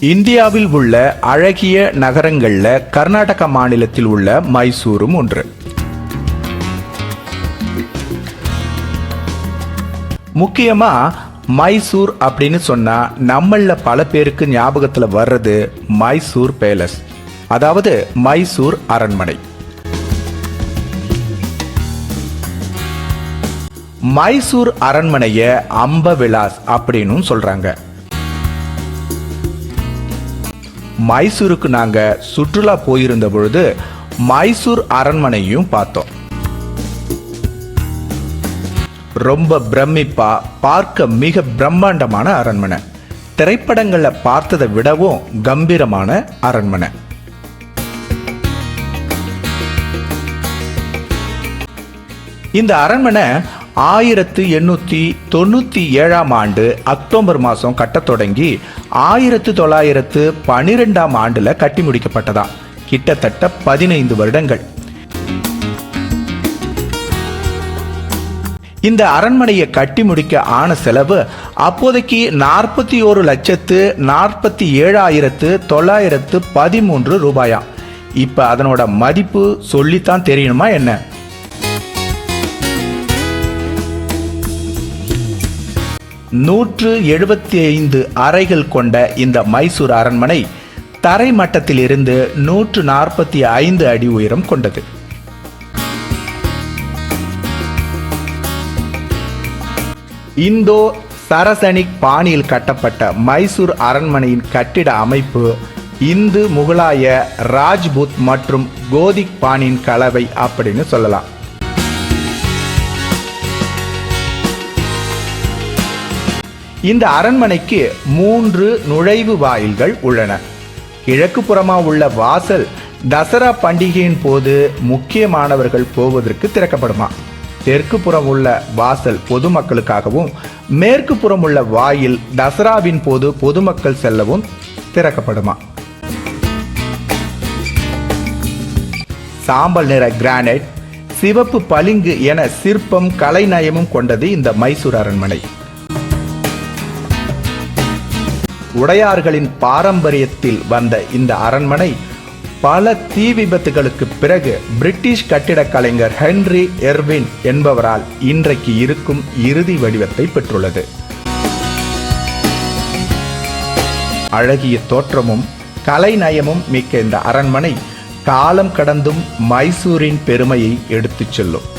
இந்தியாவில் உள்ள அழகிய நகரங்களில் கர்நாடக மாநிலத்தில் உள்ள மைசூரும் ஒன்று. முக்கியமா மைசூர் அப்படின்னு சொன்னா நம்மள பல பேருக்கு ஞாபகத்துல வர்றது மைசூர் பேலஸ். அதாவது மைசூர் அரண்மனை. மைசூர் அரண்மனைய அம்ப விலாஸ் அப்படின்னு சொல்றாங்க. மைசூருக்கு நாங்க சுற்றுலா போயிருந்த பொழுது மைசூர் அரண்மனையும் பார்த்தோம். ரொம்ப பிரமிப்பா பார்க்க மிக பிரம்மாண்டமான அரண்மனை. திரைப்படங்கள்ல பார்த்ததை விடவும் கம்பீரமான அரண்மனை. இந்த அரண்மனை ஆயிரத்து எண்ணூற்றி தொண்ணூற்றி ஏழாம் ஆண்டு அக்டோபர் மாதம் கட்டத் தொடங்கி ஆயிரத்து தொள்ளாயிரத்து பனிரெண்டாம் ஆண்டில் கட்டி முடிக்கப்பட்டதா? கிட்டத்தட்ட பதினைந்து வருடங்கள். இந்த அரண்மனையை கட்டி முடிக்க ஆன செலவு அப்போதைக்கு நாற்பத்தி ஒரு லட்சத்து நாற்பத்தி ஏழாயிரத்து தொள்ளாயிரத்து பதிமூன்று ரூபாயாம். இப்போ அதனோட மதிப்பு சொல்லித்தான் தெரியணுமா என்ன? நூற்று எழுபத்தி ஐந்து அறைகள் கொண்ட இந்த மைசூர் அரண்மனை தரை மட்டத்திலிருந்து நூற்று நாற்பத்தி ஐந்து அடி உயரம் கொண்டது. இந்தோ சரசனிக் பாணியில் கட்டப்பட்ட மைசூர் அரண்மனையின் கட்டிட அமைப்பு இந்து முகலாய ராஜ்புத் மற்றும் கோதிக் பாணியின் கலவை அப்படின்னு சொல்லலாம். இந்த அரண்மனைக்கு மூன்று நுழைவு வாயில்கள் உள்ளன. கிழக்கு புறமா உள்ள வாசல் தசரா பண்டிகையின் போது முக்கியமானவர்கள் போவதற்கு திறக்கப்படுமா? தெற்கு புறம் உள்ள வாசல் பொதுமக்களுக்காகவும் மேற்கு புறம் உள்ள வாயில் தசராவின் போது பொதுமக்கள் செல்லவும் திறக்கப்படுமா? சாம்பல் நிற கிரானைட் சிவப்பு பளிங்கு என சிற்பம் கலைநயமும் கொண்டது இந்த மைசூர் அரண்மனை. உடையார்களின் பாரம்பரியத்தில் வந்த இந்த அரண்மனை பல தீ விபத்துகளுக்கு பிறகு பிரிட்டிஷ் கட்டிடக் கலைஞர் ஹென்ரி எர்வின் என்பவரால் இன்றைக்கு இருக்கும் இறுதி வடிவத்தை பெற்றுள்ளது. அழகிய தோற்றமும் கலைநயமும் மிக்க இந்த அரண்மனை காலம் கடந்தும் மைசூரின் பெருமையை எடுத்துச் செல்லும்.